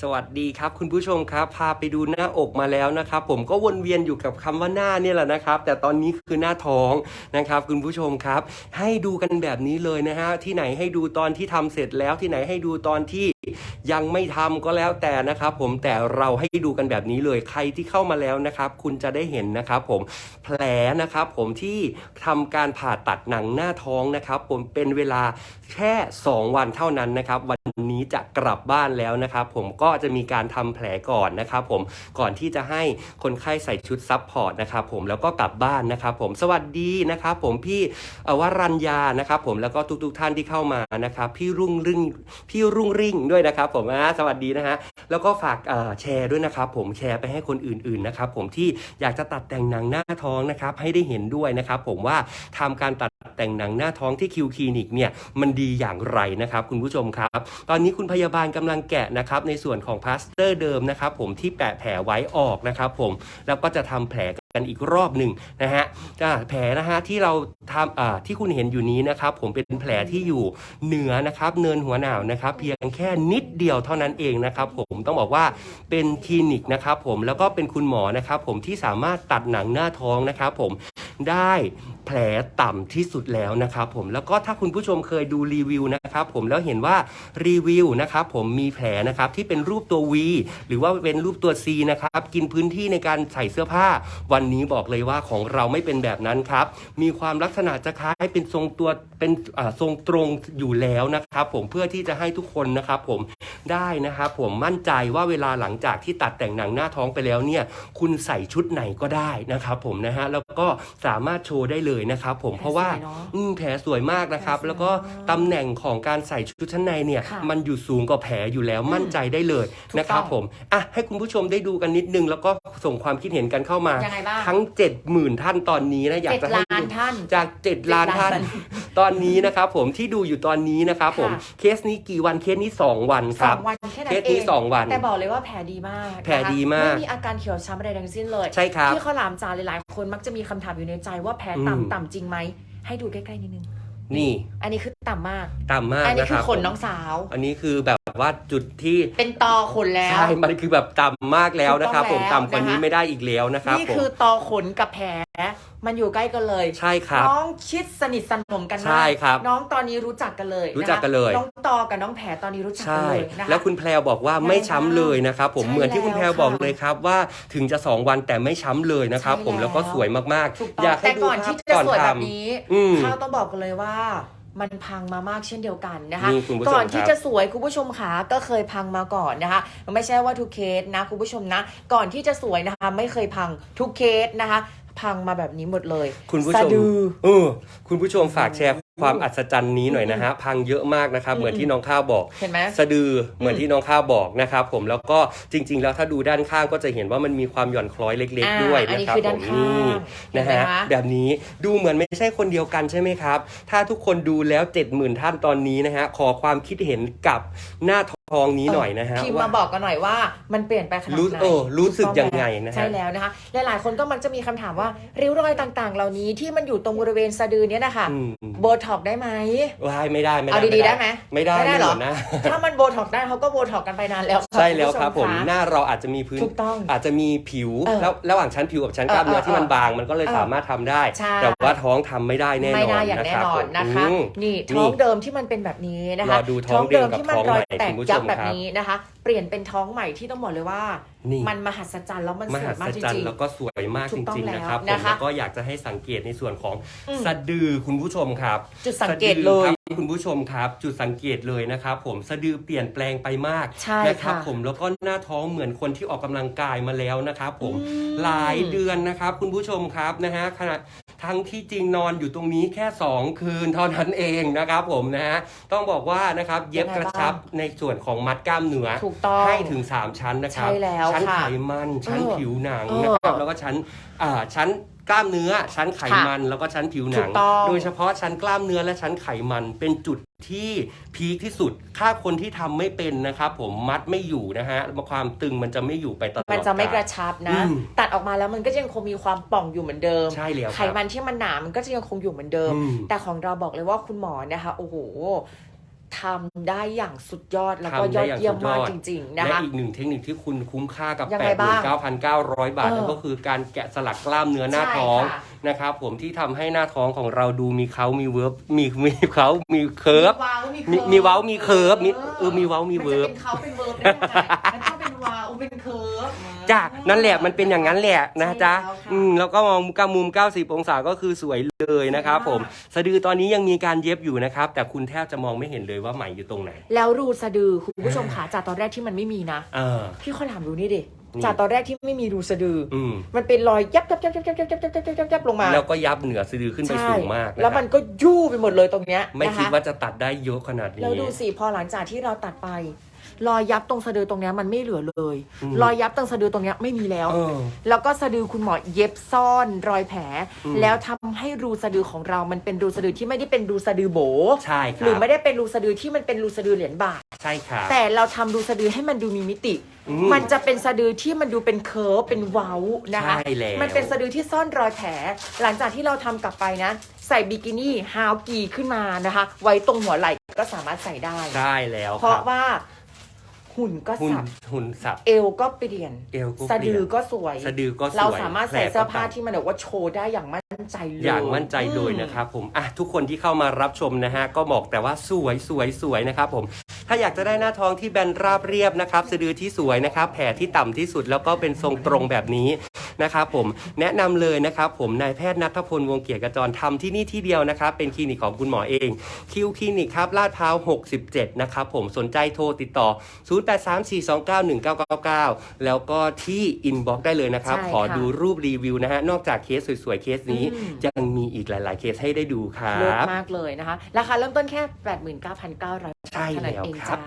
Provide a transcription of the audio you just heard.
สวัสดีครับ คุณผู้ชมครับพาไปดูหน้าอกมาแล้วนะครับ ผมก็วนเวียนอยู่กับคำว่าหน้าเนี่ยแหละนะครับ แต่ตอนนี้คือหน้าท้องนะครับ คุณผู้ชมครับ ให้ดูกันแบบนี้เลยนะฮะที่ไหนให้ดูตอนที่ทำเสร็จแล้วที่ไหนให้ดูตอนที่ ยังไม่ทำก็แล้วแต่นะครับผมแต่เราให้ดูกันแบบนี้เลยใครที่เข้ามาแล้วนะครับ คุณจะได้เห็นนะครับผมแผลนะครับผมที่ทำการผ่าตัดหนังหน้าท้องนะครับ ผมเป็นเวลาแค่ 2 วันเท่านั้นนะครับ วันนี้จะกลับบ้านแล้วนะครับ ผมก็จะมีการทำแผลก่อนนะครับ ผมก่อนที่จะให้คนไข้ใส่ชุดซับพอร์ตนะครับผมแล้วก็กลับบ้านนะครับผมสวัสดีนะครับผมพี่วรัญญานะครับ ผมแล้วก็ทุกๆท่านที่เข้ามานะครับ พี่รุ่งริ่งพี่รุ่งริ่งด้วยวยนะครับผมสวัสดีนะฮะแล้วก็ฝากแชร์ด้วยนะครับผมแชร์ไปให้คนอื่นๆนะครับผมที่อยากจะตัดแต่งหนังหน้าท้องนะครับให้ได้เห็นด้วยนะครับผมว่าทำการตัดแต่งหนังหน้าท้องที่คิวคลินิกเนี่ยมันดีอย่างไรนะครับคุณผู้ชมครับ ตอนนี้คุณพยาบาลกำลังแกะนะครับในส่วนของพลาสเตอร์เดิมนะครับผมที่แปะแผลไว้ออกนะครับผมแล้วก็จะทำแผล กันอีกรอบหนึ่งนะฮะแผลนะฮะที่เราทำที่คุณเห็นอยู่นี้นะครับ ผมเป็นแผลที่อยู่เหนือนะครับ เนินหัวหนาวนะครับ เพียงแค่นิดเดียวเท่านั้นเองนะครับ ผมต้องบอกว่าเป็นคลินิกนะครับ ผมแล้วก็เป็นคุณหมอนะครับ ผมที่สามารถตัดหนังหน้าท้องนะครับ ผม ได้แผลต่ำที่สุดแล้วนะครับผมแล้วก็ถ้าคุณผู้ชมเคยดูรีวิวนะครับผมแล้วเห็นว่ารีวิวนะครับผมมีแผลนะครับที่เป็นรูปตัว V หรือว่าเป็นรูปตัว C นะครับกินพื้นที่ในการใส่เสื้อผ้า วันนี้บอกเลยว่าของเราไม่เป็นแบบนั้นครับมีความลักษณะจะคล้ายเป็นทรงตัวเป็นทรงตรงอยู่แล้วนะครับผมเพื่อที่จะให้ทุกคนนะครับผม ได้นะครับผมมั่นใจว่าเวลาหลังจากที่ตัดแต่งหนังหน้าท้องไปแล้วเนี่ยคุณใส่ชุดไหนก็ได้นะครับผมนะฮะแล้วก็สามารถโชว์ได้เลยนะครับผมเพราะว่าแผลสวยเนอะอืมแผลสวยมากนะครับแผลสวยแล้วก็ตำแหน่งของการใส่ชุดชั้นในเนี่ยค่ะมันอยู่สูงกว่าแผลอยู่แล้วมั่นใจได้เลยถูกนะครับต้องผมอะให้คุณผู้ชมได้ดูกันนิดนึง แล้วก็ส่งความคิดเห็นกันเข้ามายังไงบ้างทั้ง 70,000 ท่านตอนนี้นะอยากเจ็ดจะให้ล้านดูท่านจาก 7 ล้านท่านเจ็ดล้านตอนนี้นะครับผมที่ดูอยู่ตอนนี้นะครับผมค่ะเคสนี้กี่วันเคสนี้ 2 วันคสอรับงวันแค่นั้เคนสเอนี้งสองวัน แต่บอกเลยว่าแผลดีมากนะคะแผลดีมากไม่มีอาการเขียวช้ำอะไรทั้งสิ้นเลยใช่ครับ ที่ข้าวหลามจ๋าหลายๆ คนมักจะมีคำถามอยู่ในใจว่าแผลอืมต่ำต่ำจริงไหมให้ดูใกล้ๆนิดนึง นี่อันนี้คือต่ำมาก ต่ำมากอันนี้นะคคือรับขนน้องสาว อันนี้คือแบบว่าจุดที่เป็นตอขนแล้ว ใช่ มันคือแบบต่ำมากแล้วนะครับถูผกมต้องแล้วต่ำกว่านี้นะคะไม่ได้อีกแล้วนะครับนี่ผมคือตอขนกับแผล มันอยู่ใกล้กันเลย ใช่ครับ น้องชิดสนิทสนมกันมากใช่ครับ น้องตอนนี้รู้จักกันเลย รู้จักกันเลยะคะน้องตอกับน้องแผลตอนนี้รู้จักกันใช่เลยนะคะแล้วคุณแพรวบอกว่าไม่ช้ำเลยนะครับ ผมใช่เหมือนที่คุณแพรวแล้วบอกค่ะเลยครับว่าถึงจะ 2 วันแต่ไม่ช้ำเลยนะครับใช่ผมแล้วก็แล้วสวยมากถูกๆต้ออยางกให้แต่ดูก่อนภาที่พจะก่อนสวยทแบบนี้อืมข้าวต้องบอกกันเลยว่ามันพังมามากเช่นเดียวกันนะคะ นี่คุณผู้ชมก่อนที่ครับ จะสวยคุณผู้ชมขาก็เคยพังมาก่อนนะคะ ไม่ใช่ว่าทุกเคสนะคุณผู้ชมนะ ก่อนที่จะสวยนะคะ ไม่เคยพังทุกเคสนะคะ พังมาแบบนี้หมดเลยคุณผู้ชสะมดือ เออคุณผู้ชมฝากแชร์ ความอัศจรรย์นี้หน่อยนะฮะพังเยอะมากนะครับอืมเหมือนที่น้องข้าวบอกเห็นไหมสะดือเหมือนที่น้องข้าวบอกนะครับผมแล้วก็จริง ๆ แล้วถ้าดูด้านข้างก็จะเห็นว่ามันมีความหย่อนคล้อยเล็ก อ่าๆ ด้วยอันนะนี้ครับคือผด้านมข้างนี่เห็นะนไหมฮะคะ แบบนี้ดูเหมือนไม่ใช่คนเดียวกันใช่ไหมครับ ถ้าทุกคนดูแล้ว 70,000 ท่านตอนนี้นะฮะขอความคิดเห็นกับหน้าท องนี้หน่อยนะฮะพิมพ์ว่ามาบอกกันหน่อยว่ามันเปลี่ยนไปขนาดรู้ไหนเออรู้สึกถูต้อยังไงนะฮะ ใช่แล้วนะคะหลายๆคนก็มักจะมีคำถามว่าริ้วรอยต่างๆ เหล่านี้ที่มันอยู่ตรงบริเวณสะดือเนี่ยนะคะอืมโบท็อกได้ไหมว้ายไม่ได้ไม่ได้เอาดีๆได้ไหมไม่ได้ไม่ได้เหรอม่นะ ถ้ามันโบท็อกได้เขาก็โบท็อกกันไปนานแล้วะใช่แล้วครับผมณผู้ชะหน้าเราอาจจะมีพื้นถูกต้องอาจจะมีผิวเออแล้วระหว่างชั้นผิวกับชั้นกล้ามเนื้อเออที่มันเออบางมันก็เลยเออสามารถทำได้ ใช่ แต่ว่าท้องทำไม่ได้แน่นอนไม่ได้อย่างนะแน่ครับนอนนะคะผมอืมนี่ท้องเดิมที่มันเป็นแบบนี้นะคะรอดูท้องเดิมกับที่มันท้องรอยใหม่แตกคุณผู้ชมยับแบบครับนี้นะคะ เปลี่ยนเป็นท้องใหม่ที่ต้องบอกเลยว่า นี่มันมหัศจรรย์แล้วมันมสวหัยมากศจจรรริย์ง แล้วก็สวยมากถูจกต้องริง ๆ นะครับผมแล้วนะคะแล้วก็อยากจะให้สังเกตในส่วนของอืมสะดือคุณผู้ชมครับจุดสังเกตเลยสะดือครับคุณผู้ชมครับ จุดสังเกตเลยนะครับผมสะดือเปลี่ยนแปลงไปมากใช่นะครับค่ะผมแล้วก็หน้าท้องเหมือนคนที่ออกกำลังกายมาแล้วนะครับผมอืม หลายเดือนนะครับ คุณผู้ชมครับนะฮะขณะทั้งที่จริงนอนอยู่ตรงนี้แค่ 2 คืนเท่านั้นเองนะครับผมนะฮะต้องบอกว่านะครับเย็บยังไงกระชับบ้างในส่วนของมัดกล้ามเนื้อ ถูกต้อง ให้ถึง 3 ชั้นนะครับ ใช่แล้วชั้นค่ะไขมันชั้นเออผิวหนังเออนะครับแล้วก็ชั้นอ่าชั้นกล้ามเนื้อชั้นไขมันแล้วก็ชั้นผิวหนังถูกต้องโดยเฉพาะชั้นกล้ามเนื้อและชั้นไขมันเป็นจุดที่พีคที่สุด ถ้าคนที่ทำไม่เป็นนะครับผมมัดไม่อยู่นะฮะความตึงมันจะไม่อยู่ไปตลอด มันจะไม่กการะลชับอืนะมตัดออกมาแล้วมันก็ยังคงมีความป่องอยู่เหมือนเดิม ใช่แล้วไขครับมันที่มันหนา มันก็จะยังคงอยู่เหมือนเดิมอืมแต่ของเราบอกเลยว่าคุณหมอนะคะ โอ้โห ทำได้อย่างสุดยอดแล้วก็ทำยได้อดอย่างเยี่ยมสุดยมาอกดจริง ๆ นะและคะ อีกหนึ่งเทคนิคที่คุณคุ้มค่ากับ ยังไงบ้าง89,900 บาทเออนั่นก็คือการแกะสลักกล้ามเนื้อหน้าใช่ท้องค่ะนะครับผมที่ทำให้หน้าท้องของเราดูมีเขามีเวิร์บมีมีเขามีเคิร์ฟว้าวมีมีเว้ามีเคิร์ฟมีเออมีเว้ามีเวิร์บนจะเป็นเขาเป็นเวิร์บได้ยังไงมันต้อง เป็นว้าวเป็นเคิร์ฟ จ้ะนั่นแหละมันเป็นอย่างนั้นแหละนะจ๊ะใช่แล้วค่ะ อืมแล้วก็มองกมุม 90 องศาก็คือสวยเลยนะครับผมมากสะดือตอนนี้ยังมีการเย็บอยู่นะครับ แต่คุณแทบจะมองไม่เห็นเลยว่าไหมอยู่ตรงไหน แล้วรูสะดือคุณผู้ชมขาจากตอนแรกที่มันไม่มีนะ เออ พี่ขอถามดูนี่ดินี่ จากตอนแรกที่ไม่มีรูสะดือออืมมันเป็นรอยยับยับยับยับยับยับยับยับยับยับยับยับลงมาแล้วก็ยับเหนือสะดือขึ้นไปใช่สูงมากะแล้วมันครับก็ยู่ไปหมดเลยตรงเนี้ยไม่นะะ คิดว่าจะตัดได้เยอะขนาดนี้ แล้วดูสิพอหลังจากที่เราตัดไป รอยยับตรงสะดือตรงเนี้ยมันไม่เหลือเลย อืม รอยยับตรงสะดือตรงเนี้ยไม่มีแล้ว เออ แล้วก็สะดือคุณหมอเย็บซ่อนรอยแผล อืม แล้วทำให้รูสะดือของเรา มันเป็นรูสะดือที่ไม่ได้เป็นรูสะดือโบ ใช่คหรืรัอบไม่ได้เป็นรูสะดือที่มันเป็นรูสะดือเหรียญบาท ใช่ครับแต่เราทำรูสะดือให้มันดูมีมิติ อืม มันจะเป็นสะดือที่มันดูเป็นเคิร์ฟเป็นเว้านะคะ ใช่แล้ว มันเป็นสะดือที่ซ่อนรอยแผล หลังจากที่เราทำกลับไปนะ ใส่บิกินี่ฮาวกีขึ้นมานะคะ ไว้ตรงหัวไหล่ก็สามารถใส่ได้ ใช่แล้วเพคราะรับ ว่า หุ่นก็หุ่นสับ หุ่นสับ เอวก็เปลี่ยน เอวก็สะเปลี่ดืยอนก็สวย สะดือก็สวยเราสามารถใส่เสื้อผ้าแผลก็ต่ำที่มันแบบว่าโชว์ได้อย่างมั่นใจเลยอย่างมั่นใจเลยนะครับผมอะทุกคนที่เข้ามารับชมนะฮะก็บอกแต่ว่าสวยสวยสวยนะครับผม ถ้าอยากจะได้หน้าท้องที่แบนราบเรียบนะครับสะดือที่สวยนะครับแผลที่ต่ำที่สุดแล้วก็เป็นทรงตรงแบบนี้ นะครับผมแนะนำเลยนะครับผมนายแพทย์นัทพลวงเกียรติกระจรทำที่นี่ที่เดียวนะครับเป็นคลินิกของคุณหมอเอง คิวคลินิกครับลาดพร้าว 67 นะครับผมสนใจโทรติดต่อ 0834291999 แล้วก็ที่อินบ็อกได้เลยนะครับใช่ขอค่ะดูรูปรีวิวนะฮะนอกจากเคสสวยๆเคสนี้อืมยังมีอีกหลายๆเคสให้ได้ดูครัเลิศบมากเลยนะคะ ราคาเริ่มต้นแค่ 89,900บาทใช่เท่านั้นแล้วเองครับจ้า